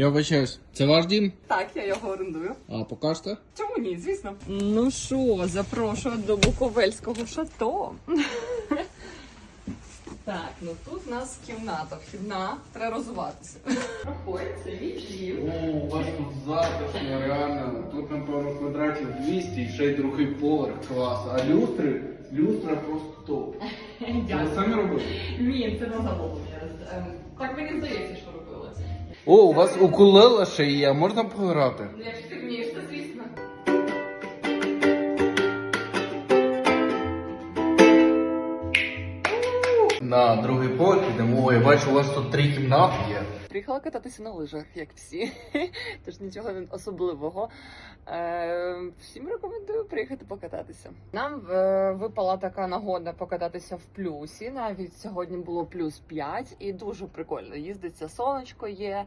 Я вибачаюсь, це ваш дім? Так, я його орендую. А покажете? Чому ні, звісно. Ну що, запрошую до Буковельського шато. Так, ну тут у нас кімната вхідна, треба розуватися. Проходь, це відділ. О, у вас тут затишно, реально. Тут, напевно, квадратів 200 і ще й другий поверх клас. А люстри, люстра просто топ. Це ви самі робили? Ні, це на замовлення. Ем, Так мені здається, що. О, у вас укулеле ще є, можна пограти? Ну, Якщо ти вмієш, то звісно. На другий поверх йдемо. О, я бачу, у вас тут три кімнати є. Приїхала кататися на лижах, як всі. Тож нічого особливого. Е, всім рекомендую приїхати покататися. Нам е, випала така нагода покататися в плюсі. Навіть сьогодні було плюс 5 і дуже прикольно. Їздиться сонечко є.